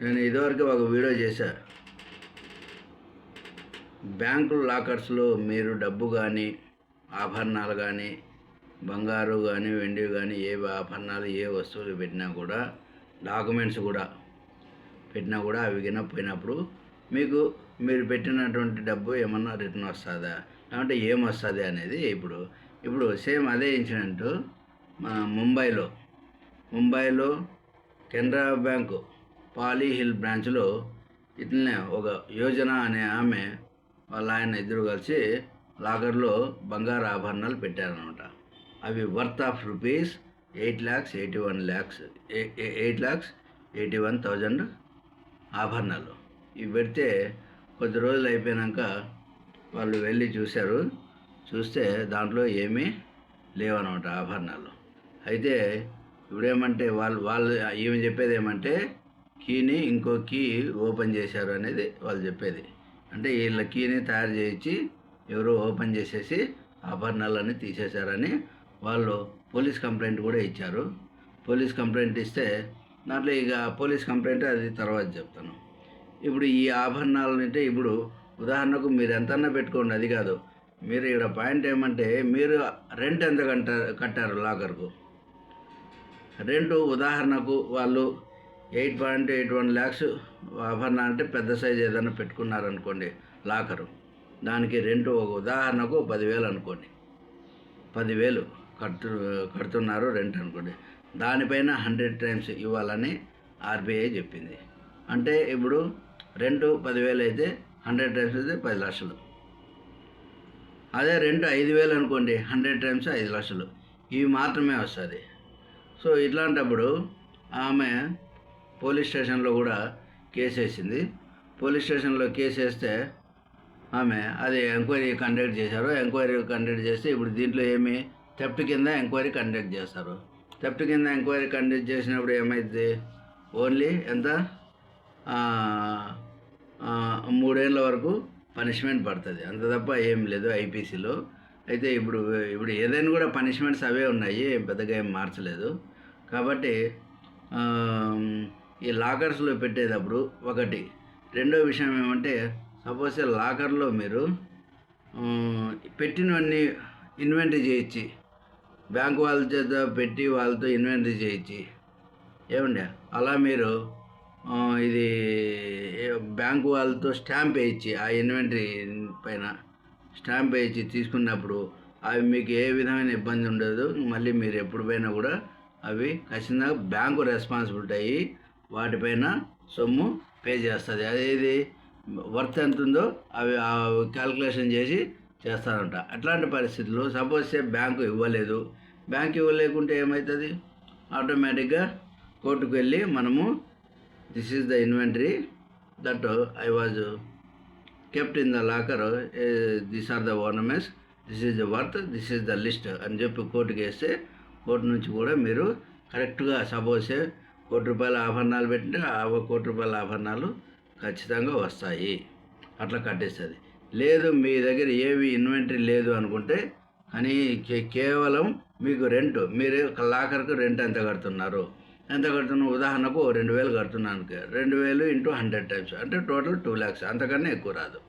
నేను ఇదివరకు ఒక వీడియో చేశా. బ్యాంకు లాకర్స్లో మీరు డబ్బు కానీ ఆభరణాలు కానీ బంగారు కానీ వెండి కానీ ఏ ఆభరణాలు ఏ వస్తువులు పెట్టినా కూడా డాక్యుమెంట్స్ కూడా పెట్టినా కూడా అవి వినపోయినప్పుడు మీకు మీరు పెట్టినటువంటి డబ్బు ఏమన్నా రిటర్న్ వస్తుందా? అంటే ఏమొస్తుంది అనేది ఇప్పుడు ఇప్పుడు సేమ్ అదే ఇన్సిడెంట్ మా ముంబైలో. ముంబైలో కెనరా బ్యాంకు పాలీ హిల్ బ్రాంచ్లో ఇట్లనే ఒక యోజన అనే ఆమె వాళ్ళ ఆయన ఇద్దరు కలిసి లాకర్లో బంగారు ఆభరణాలు పెట్టారనమాట అవి worth of rupees eight lakhs eighty one lakhs eight lakhs eighty one thousand ఆభరణాలు. ఇవి పెడితే కొద్ది రోజులు అయిపోయాక వాళ్ళు వెళ్ళి చూశారు. చూస్తే దాంట్లో ఏమీ లేవనమాట ఆభరణాలు. అయితే ఇప్పుడేమంటే వాళ్ళు వాళ్ళు ఏమి చెప్పేది ఏమంటే కీని ఇంకో కీ ఓపెన్ చేశారు అనేది వాళ్ళు చెప్పేది. అంటే వీళ్ళ కీని తయారు చేయించి ఎవరో ఓపెన్ చేసేసి ఆభరణాలన్నీ తీసేశారని వాళ్ళు పోలీస్ కంప్లైంట్ కూడా ఇచ్చారు. పోలీస్ కంప్లైంట్ ఇస్తే దాంట్లో ఇక పోలీస్ కంప్లైంట్ అది తర్వాత చెప్తాను. ఇప్పుడు ఈ ఆభరణాలు అంటే ఇప్పుడు ఉదాహరణకు మీరు ఎంతన్నా పెట్టుకోండి అది కాదు. మీరు ఇక్కడ పాయింట్ ఏమంటే మీరు రెంట్ ఎంత కట్ట కట్టారు లాకర్కు? రెంట్ ఉదాహరణకు వాళ్ళు eight point eight one lakhs ఆభరణ అంటే పెద్ద సైజ్ ఏదైనా పెట్టుకున్నారనుకోండి లాకరు. దానికి రెంట్ ఒక ఉదాహరణకు పదివేలు అనుకోండి. పదివేలు కట్టు కడుతున్నారు రెంట్ అనుకోండి. దానిపైన హండ్రెడ్ టైమ్స్ ఇవ్వాలని ఆర్బీఐ చెప్పింది. అంటే ఇప్పుడు రెంట్ పదివేలు అయితే హండ్రెడ్ టైమ్స్ అయితే పది లక్షలు. అదే రెంట్ ఐదు వేలు అనుకోండి హండ్రెడ్ టైమ్స్ ఐదు లక్షలు. ఇవి మాత్రమే వస్తుంది. సో ఇట్లాంటప్పుడు ఆమె పోలీస్ స్టేషన్లో కూడా కేసు వేసింది. పోలీస్ స్టేషన్లో కేసు వేస్తే ఆమె అది ఎంక్వైరీ కండక్ట్ చేశారు. ఎంక్వైరీ కండక్ట్ చేస్తే ఇప్పుడు దీంట్లో ఏమి థెఫ్ట్ కింద ఎంక్వైరీ కండక్ట్ చేస్తారు. థెఫ్ట్ కింద ఎంక్వైరీ కండక్ట్ చేసినప్పుడు ఏమైంది ఓన్లీ ఎంత? మూడేళ్ళ వరకు పనిష్మెంట్ పడుతుంది. అంత తప్ప ఏం లేదు ఐపీసీలో. అయితే ఇప్పుడు ఇప్పుడు ఏదైనా కూడా పనిష్మెంట్స్ అవే ఉన్నాయి. పెద్దగా ఏం మార్చలేదు. కాబట్టి ఈ లాకర్స్లో పెట్టేటప్పుడు ఒకటి. రెండో విషయం ఏమంటే సపోజ్ లాకర్లో మీరు పెట్టినవన్నీ ఇన్వెంటరీ చేయించి బ్యాంక్ వాళ్ళ చేత పెట్టి వాళ్ళతో ఇన్వెంటరీ చేయించి ఏమండి? అలా మీరు ఇది బ్యాంకు వాళ్ళతో స్టాంప్ వేయించి ఆ ఇన్వెంటరీ పైన స్టాంప్ వేయించి తీసుకున్నప్పుడు అవి మీకు ఏ విధమైన ఇబ్బంది ఉండదు. మళ్ళీ మీరు ఎప్పుడు పోయినా కూడా అవి ఖచ్చితంగా బ్యాంకు రెస్పాన్సిబిలిటీ అయ్యి వాటిపైన సొమ్ము పే చేస్తుంది. అదేది వర్త్ ఎంత ఉందో అవి క్యాల్కులేషన్ చేసి చేస్తారంట. అట్లాంటి పరిస్థితులు సపోజ్ బ్యాంకు ఇవ్వలేదు. బ్యాంక్ ఇవ్వలేకుంటే ఏమవుతుంది ఆటోమేటిక్గా కోర్టుకు వెళ్ళి మనము this is the inventory that I was kept in the locker. This are the ornaments this is the worth. This is the list అని చెప్పి కోర్టుకి వేస్తే కోర్టు నుంచి కూడా మీరు కరెక్ట్గా సపోజ్ కోటి రూపాయల ఆభరణాలు పెట్టింటే ఆ కోటి రూపాయల ఆభరణాలు ఖచ్చితంగా వస్తాయి. అట్లా కట్టేస్తుంది. లేదు మీ దగ్గర ఏవి ఇన్వెంటరీ లేదు అనుకుంటే కానీ కేవలం మీకు రెంట్. మీరు ఒక లాకర్కు రెంట్ ఎంత కడుతున్నారు? ఎంత కడుతున్నారు? ఉదాహరణకు రెండు వేలు కడుతున్నాను రెండు వేలు ఇంటూ హండ్రెడ్ టైమ్స్. అంటే టోటల్ టూ ల్యాక్స్. అంతకన్నా ఎక్కువ రాదు.